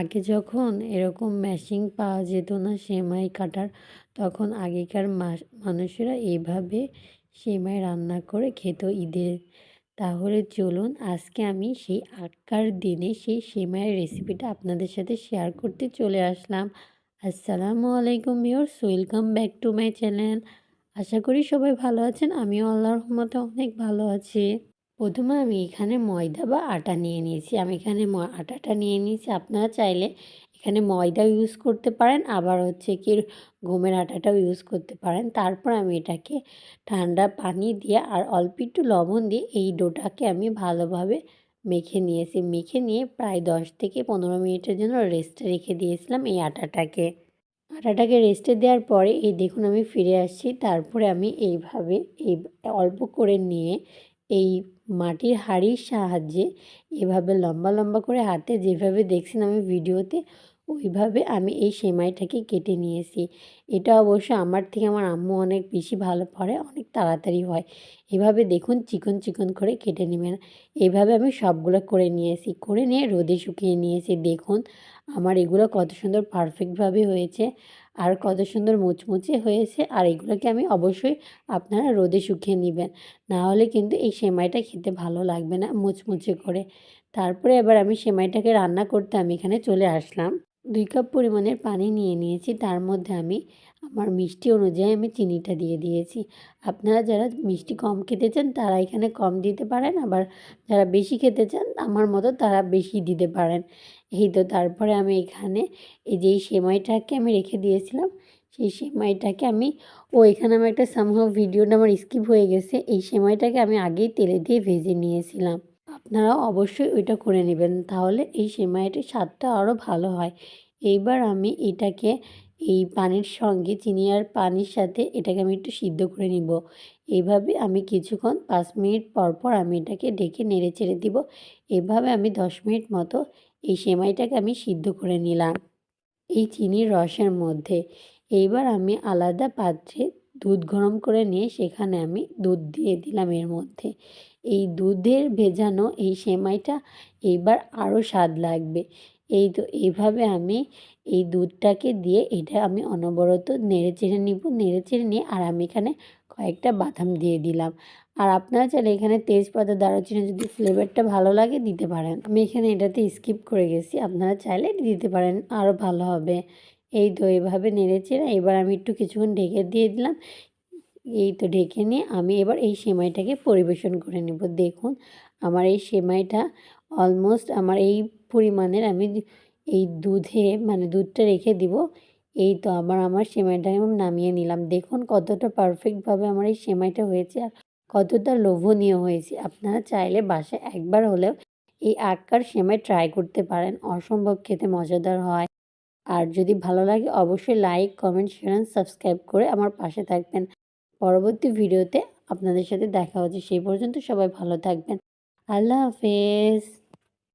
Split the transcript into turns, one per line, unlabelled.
আগে যখন এরকম মেশিন পাওয়া যেত না সেমাই কাটার, তখন আগেকার মানুষেরা এইভাবে সেমাই রান্না করে খেত ঈদের তাহলে চলুন আজকে আমি সেই আগকার দিনে সেই সেমাইয়ের রেসিপিটা আপনাদের সাথে শেয়ার করতে চলে আসলাম। আসসালামু আলাইকুম viewers welcome back to my channel আশা করি সবাই ভালো আছেন, আমিও আল্লাহর রহমতে অনেক ভালো আছি। প্রথমে আমি এখানে ময়দা বা আটা নিয়ে নিয়েছি। আমি এখানে আটাটা নিয়ে নিয়েছি। আপনারা চাইলে এখানে ময়দা ইউজ করতে পারেন। আবার হচ্ছে কি গমের আটাটাও ইউজ করতে পারেন। তারপর আমি এটাকে ঠান্ডা পানি দিয়ে আর অল্প একটু লবণ দিয়ে এই ডোটাকে আমি ভালোভাবে মেখে নিয়েছি। মেখে নিয়ে প্রায় দশ থেকে পনেরো মিনিটের জন্য রেস্টে রেখে দিয়েছিলাম এই আটাটাকে। আটাটাকে রেস্টে দেওয়ার পরে এই দেখুন আমি ফিরে আসছি। তারপরে আমি এইভাবে এই অল্প করে নিয়ে এই মাটির হাঁড়ির সাহায্যে এভাবে লম্বা লম্বা করে হাতে যেভাবে দেখছেন আমি ভিডিওতে, ওইভাবে আমি এই সেমাইটাকে কেটে নিয়েছি। এটা অবশ্য আমার থেকে আমার আম্মু অনেক বেশি ভালো পারে, অনেক তাড়াতাড়ি হয়। এভাবে দেখুন চিকন চিকন করে কেটে নেবেন। এভাবে আমি সবগুলো করে নিয়েছি। করে নিয়ে রোদে শুকিয়ে নিয়েছি। দেখুন আমার এগুলো কত সুন্দর পারফেক্টভাবে হয়েছে আর কত সুন্দর মুচমুচে হয়েছে আর এগুলোকে আমি অবশ্যই আপনারা রোদে শুকিয়ে নেবেন। না হলে কিন্তু এই সেমাইটা খেতে ভালো লাগবে না মুচমুচে করে। তারপরে এবার আমি সেমাইটাকে রান্না করতে আমি এখানে চলে আসলাম। দুই কাপ পরিমাণের পানি নিয়ে নিয়েছি। তার মধ্যে আমি আমার মিষ্টি অনুযায়ী আমি চিনিটা দিয়ে দিয়েছি। আপনারা যারা মিষ্টি কম খেতে চান, তারা এখানে কম দিতে পারেন। আবার যারা বেশি খেতে চান, আমার মতো তারা বেশি দিতে পারেন। এই তো তারপরে আমি এখানে এই যে সেমাইটাকে আমি রেখে দিয়েছিলাম, সেই সেমাইটাকে আমি ও এখানে আমার একটা সামহাও ভিডিওটা আমার স্কিপ হয়ে গেছে। এই সেমাইটাকে আমি আগেই তেলে দিয়ে ভেজে নিয়েছিলাম। আপনারাও অবশ্যই ওইটা করে নেবেন। তাহলে এই সেমাইটির স্বাদটা আরও ভালো হয়। এইবার আমি এটাকে এই পানির সঙ্গে, চিনি আর পানির সাথে এটাকে আমি একটু সিদ্ধ করে নিব। এইভাবে আমি কিছুক্ষণ, পাঁচ মিনিট পর পর আমি এটাকে ডেকে নেড়ে চেড়ে দিব। এভাবে আমি দশ মিনিট মতো এই সেমাইটাকে আমি সিদ্ধ করে নিলাম। এই চিনির রসের মধ্যে। এইবার আমি আলাদা পাত্রে দুধ গরম করে নিয়ে সেখানে আমি দুধ দিয়ে দিলাম এর মধ্যে। এই দুধের ভেজানো এই সেমাইটা এইবার আরও স্বাদ লাগবে। এই তো এইভাবে আমি এই দুধটাকে দিয়ে এটা আমি অনবরত নেড়ে চেড়ে নিব, নেড়ে চেড়ে নিয়ে আর আমি এখানে কয়েকটা বাদাম দিয়ে দিলাম। আর আপনারা চাইলে এখানে তেজপাতা, দারুচিনি যদি ফ্লেভারটা ভালো লাগে দিতে পারেন। আমি এখানে এটাতে স্কিপ করে গেছি, আপনারা চাইলে দিতে পারেন আরও ভালো হবে। এই তো এইভাবে নেড়ে চেড়ে এবার আমি একটু কিছুক্ষণ ঢেকে দিয়ে দিলাম। এই তো ঢেকে নিয়ে আমি এবার এই সেমাইটাকে পরিবেশন করে নেব। দেখুন, আমার এই সেমাইটা অলমোস্ট আমার এই পরিমাণের আমি এই দুধে মানে দুধটা রেখে দিব। এই তো আবার আমার সেমাইটা আমি নামিয়ে নিলাম। দেখুন কতটা পারফেক্টভাবে আমার এই সেমাইটা হয়েছে আর কতটা লোভনীয় হয়েছে। আপনারা চাইলে বাসায় একবার হলেও এই আক্কার সেমাই ট্রাই করতে পারেন। অসম্ভব খেতে মজাদার হয়। আর যদি ভালো লাগে অবশ্যই লাইক কমেন্ট শেয়ার সাবস্ক্রাইব করে আমার পাশে থাকবেন। পরবর্তী ভিডিওতে আপনাদের সাথে দেখা হচ্ছে। সেই পর্যন্ত সবাই ভালো থাকবেন। আল্লাহ হাফেজ।